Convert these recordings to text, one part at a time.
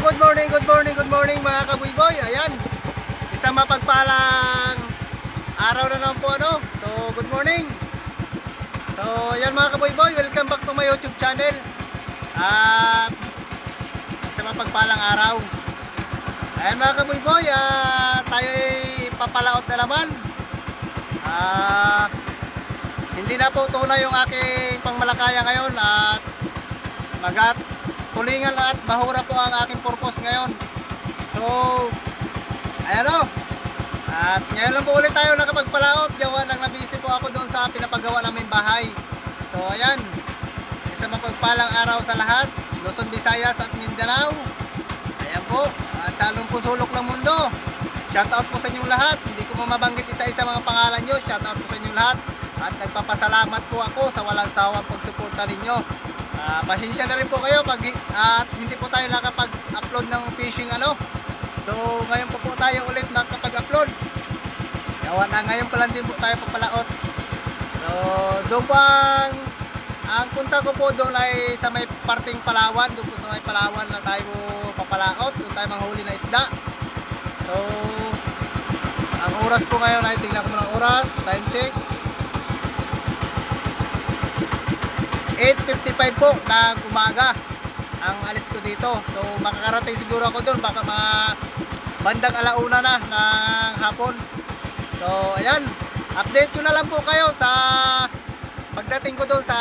good morning, good morning, good morning mga kabuyboy. Ayan, isang mapagpalang araw na naman po ano. So, good morning. So, ayan mga kabuyboy, welcome back to my YouTube channel. At isang mapagpalang araw. Ayan mga kabuyboy, ah, tayo ay papalaot na naman. Ah, hindi na po tunay yung aking pangmalakaya ngayon at magat tulingan at bahura po ang aking purpose ngayon. So, ayan o. At ngayon lang po ulit tayo nakapagpalaot. Gawa nang nabisi po ako doon sa pinapagawa namin bahay. So, ayan. Isang mapagpalang araw sa lahat. Luzon, Visayas at Mindanao. Ayan po. At sa anong sulok ng mundo. Shoutout po sa inyong lahat. Hindi ko mabanggit isa-isa mga pangalan nyo. Shoutout po sa inyong lahat. At nagpapasalamat po ako sa walang sawang pagsuporta ninyo. Ah, pasensya na rin po kayo pag at hindi po tayo nakapag-upload ng fishing ano. So, ngayon po po tayo ulit nakapag-upload. Gawa na ngayon pa lang din po tayo papalaot. So, doon po ang punta ko po doon ay sa may parting Palawan, doon po sa may Palawan na tayo papalaot, doon tayo manghuli na isda. So, ang oras po ngayon ay tingnan ko muna oras, time check. 8.55 po ng umaga ang alis ko dito. So makakarating siguro ako doon baka mga bandang alauna na ng hapon. So ayan, update ko na lang po kayo sa pagdating ko doon sa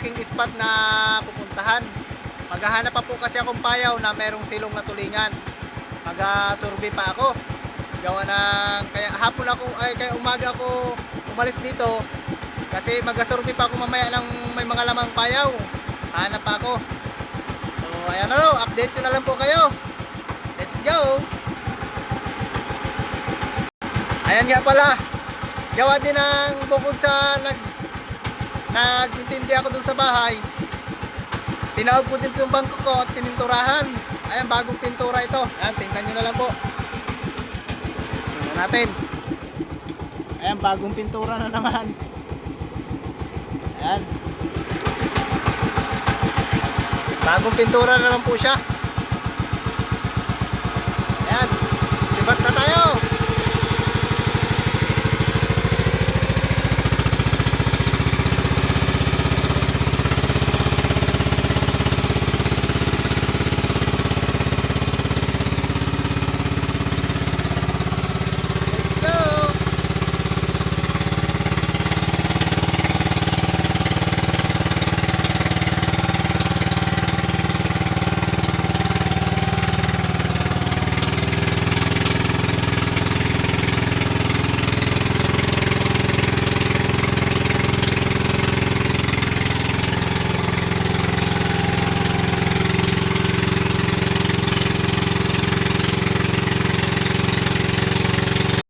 aking spot na pupuntahan. Maghahanap pa po kasi akong payaw na merong silong na tulingan. Mag-survey pa ako. Gawa ng kaya hapon ako ay kaya umaga ako umalis dito kasi mag-survey pa ako mamaya ng may mga lamang payaw. Hanap pa ako. So, ayan no, update ko na lang po kayo. Let's go! Ayan nga pala. Gawa din ng bukod sa nag nagintindi ako dun sa bahay. Tinawag ko din itong bangko ko at pininturahan. Ayan, bagong pintura ito. Ayan, tingnan nyo na lang po. Tingnan natin. Ayan, bagong pintura na naman. Ayan. Bagong pintura na naman po siya.